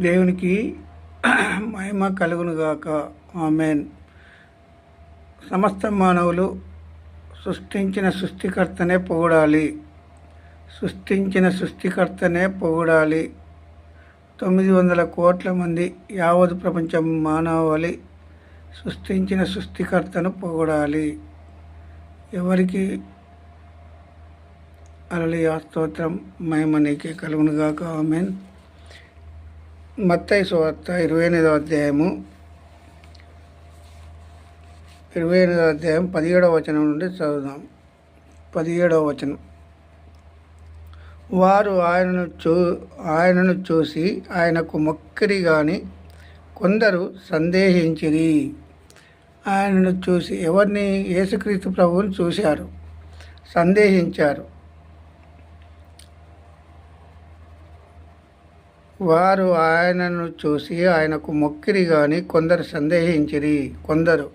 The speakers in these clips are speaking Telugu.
దేవునికి మహిమ కలుగునుగాక ఆమెన్. సమస్త మానవులు సృష్టించిన సృష్టికర్తనే పొగడాలి. సృష్టించిన సృష్టికర్తనే పొగడాలి. తొమ్మిది వందల కోట్ల మంది యావత్ ప్రపంచం మానవాళి సృష్టించిన సృష్టికర్తను పొగడాలి. ఎవరికి? అలలి ఆస్తోత్రం మహిమ నీకే కలుగునుగాక ఆమెన్. మత్తై సువార్త ఇరవై ఎనిమిదవ అధ్యాయము. ఇరవై ఎనిమిదవ అధ్యాయం పదిహేడవ వచనం నుండి చదువుదాం. పదిహేడవ వచనం. వారు ఆయనను చూ ఆయనను చూసి ఆయనకు మొక్కిరి కానీ కొందరు సందేహించిరి. ఆయనను చూసి ఎవరిని? యేసుక్రీస్తు ప్రభువుని చూశారు. సందేహించారు. వారు ఆయనను చూసి ఆయనకు మొక్కిరి కానీ కొందరు సందేహించిరి కొందరు.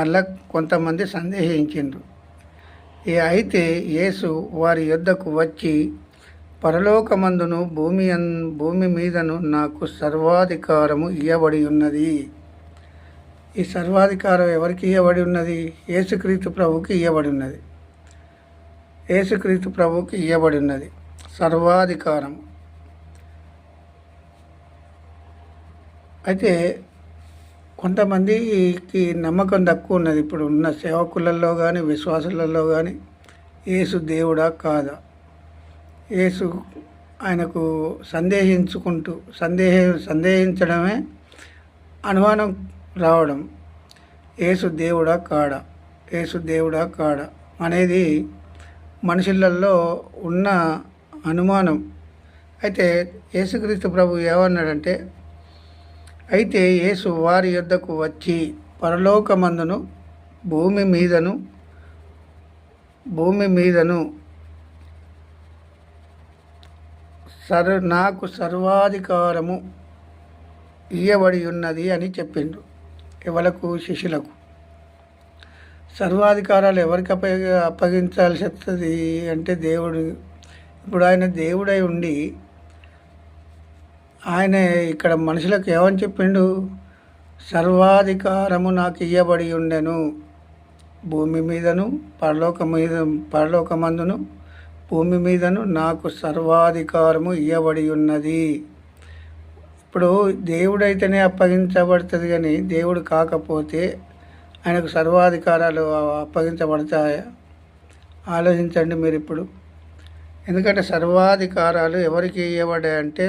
అలా కొంతమంది సందేహించిండ్రు. అయితే యేసు వారి యొద్దకు వచ్చి పరలోకమందును భూమి భూమి మీదను నాకు సర్వాధికారము ఇవ్వబడి ఉన్నది. ఈ సర్వాధికారం ఎవరికి ఇవ్వబడి ఉన్నది? యేసుక్రీస్తు ప్రభుకి ఇవ్వబడి ఉన్నది. యేసుక్రీస్తు ప్రభుకి ఇవ్వబడి ఉన్నది. సర్వాధికారం అయితే కొంతమందికి నమ్మకం తక్కువ ఉన్నది. ఇప్పుడు ఉన్న సేవకులలో కానీ విశ్వాసులలో కానీ యేసు దేవుడా కాదా? యేసు ఆయనకు సందేహించుకుంటూ సందేహ సందేహించడమే అనుమానం రావడం యేసు దేవుడా కాడా? యేసు దేవుడా కాడా? అనేది మనుషులలో ఉన్న అనుమానం. అయితే యేసుక్రీస్తు ప్రభు ఏమన్నాడంటే అయితే యేసు వారి యొద్దకు వచ్చి పరలోకమందును భూమి మీదను భూమి మీదను సర్ నాకు సర్వాధికారము ఇయ్యబడి ఉన్నది అని చెప్పిండు ఎవలకు? శిష్యులకు. సర్వాధికారాలు ఎవరికి అప్పగ అప్పగించాల్సి వస్తుంది అంటే దేవుడు. ఇప్పుడు ఆయన దేవుడై ఉండి ఆయన ఇక్కడ మనుషులకు ఏమని చెప్పిండు? సర్వాధికారము నాకు ఇయ్యబడి ఉండెను. భూమి మీదను పరలోక మీద పరలోకమందును భూమి మీదను నాకు సర్వాధికారము ఇయ్యబడి ఉన్నది. ఇప్పుడు దేవుడైతేనే అప్పగించబడుతుంది కానీ దేవుడు కాకపోతే ఆయనకు సర్వాధికారాలు అప్పగించబడతాయా? ఆలోచించండి మీరు ఇప్పుడు ఎందుకంటే సర్వాధికారాలు ఎవరికి ఇవ్వబడ్డాయి అంటే